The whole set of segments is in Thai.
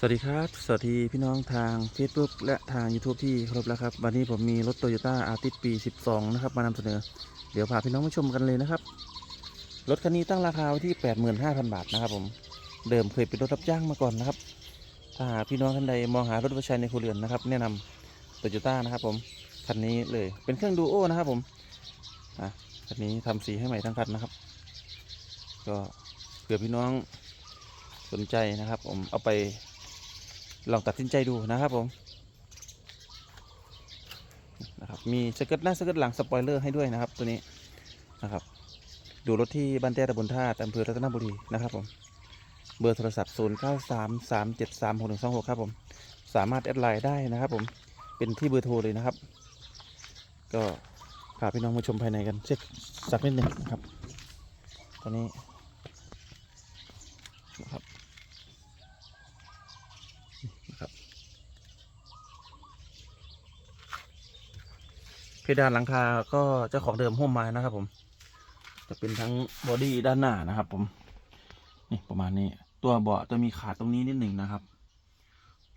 สวัสดีครับ สวัสดีพี่น้องทาง Facebook และทาง YouTube ที่ครพแล้วครับ วันนี้ผมมีรถ Toyota a r t i s ปี 12 นะครับ มานำเสนอ เดี๋ยวพาพี่น้องมาชมกันเลยนะครับ รถคันนี้ตั้งราคาไว้ที่ 85,000 บาทนะครับผมเดิมเคยเป็นรถรับจ้างมาก่อนนะครับ ถ้าพี่น้องท่านใดมองหารถไว้ใช้ในครัวเรือนนะครับ แนะนำ Toyota นะครับผม คันนี้เลยเป็นเครื่องดูโอนะครับผมอะคันนี้ทำสีให้ใหม่ทั้งคันนะครับ ก็เผื่อพี่น้องสนใจนะครับ ผมเอาไป ลองตัดสินใจดูนะครับผมนะครับมีสเกิร์ตหน้าสเกิร์ตหลังสปอยเลอร์ให้ด้วยนะครับตัวนี้นะครับ ดูรถที่บ้านแต้ตำบลท่าอำเภอรัตนบุรีนะครับผมเบอร์โทรศัพท์ 0 9 3 3 7 3 6 1 2 6 ครับผม สามารถแอดไลน์ได้นะครับผม เป็นที่เบอร์โทรเลยนะครับ ก็พาพี่น้องมาชมภายในกันเช็คสักนิดหนึ่งนะครับ ตอนนี้นะครับ ดานหลังคาก็เจ้าของเดิมหุ้มไม้นะครับ ผม จะเป็นทั้งบอดี้ด้านหน้านะครับ ผม นี่ประมาณนี้ ตัวเบาะจะมีขาดตรงนี้นิดหนึ่งนะครับ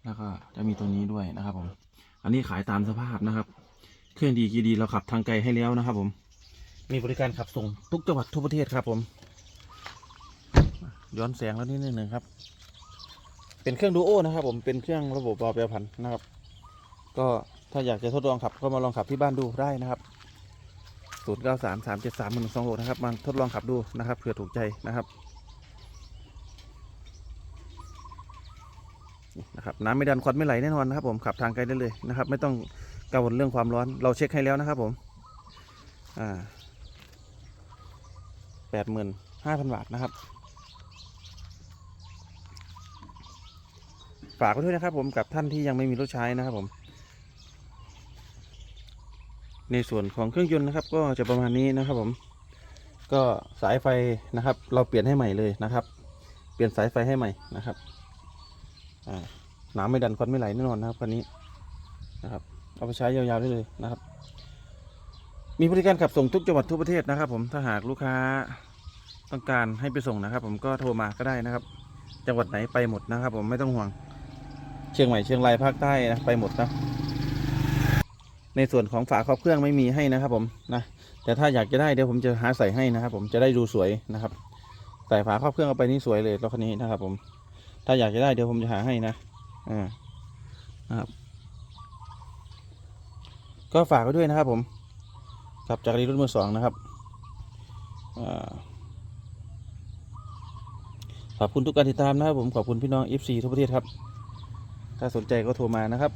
แล้วก็จะมีตรงนี้ด้วยนะครับ ผม อันนี้ขายตามสภาพนะครับ เครื่องดีกีดีเราขับทางไกลให้แล้วนะครับ ผม มีบริการขับส่งทุกจังหวัดทั่วประเทศครับ ผม ย้อนแสงแล้วนิดหนึ่งครับ เป็นเครื่องดูโอนะครับ ผม เป็นเครื่องระบบเบาแปรผันนะครับ ก็ ถ้าอยากจะทดลองขับก็มาลองขับที่บ้านดูได้นะครับ0 9 3 3 7 3 1 2 6นะครับมาทดลองขับดูนะครับเผื่อถูกใจนะครับนี่นะครับน้ำไม่ดันควันไม่ไหลแน่นอนนะครับผมขับทางไกลได้เลยนะครับ ไม่ต้องกังวลเรื่องความร้อน เราเช็คให้แล้วนะครับผมอ่าแปดหมื่นห้าพันบาทนะครับ ฝากไว้ด้วยนะครับผมกับท่านที่ยังไม่มีรถใช้นะครับผม ในส่วนของเครื่องยนต์นะครับ ก็จะประมาณนี้นะครับผม ก็สายไฟนะครับ เราเปลี่ยนให้ใหม่เลยนะครับ เปลี่ยนสายไฟให้ใหม่นะครับอ่าน้ำไม่ดันควันไม่ไหลแน่นอนนะครับคันนี้นะครับ เอาไปใช้ยาวๆได้เลยนะครับ มีบริการขับส่งทุกจังหวัดทั่วประเทศนะครับ ผมถ้าหากลูกค้าต้องการให้ไปส่งนะครับ ผมก็โทรมาก็ได้นะครับ จังหวัดไหนไปหมดนะครับ ผมไม่ต้องห่วง เชียงใหม่เชียงรายภาคใต้นะไปหมดนะ ในส่วนของฝาครอบเครื่องไม่มีให้นะครับผมนะแต่ถ้าอยากจะได้เดี๋ยวผมจะหาใส่ให้นะครับ ผมจะได้ดูสวยนะครับใส่ฝาครอบเครื่องเอาไปนี่สวยเลยรถคันนี้นะครับ ผม ถ้าอยากจะได้เดี๋ยวผมจะหาให้นะอ่านะครับ ก็ฝากไว้ด้วยนะครับ ผมขับจากรีรุ่นมือสองนะครับอ่าขอบคุณทุกการติดตามนะครับผมขอบคุณพี่น้อง FC ทั่วประเทศครับ ถ้าสนใจก็โทรมานะครับ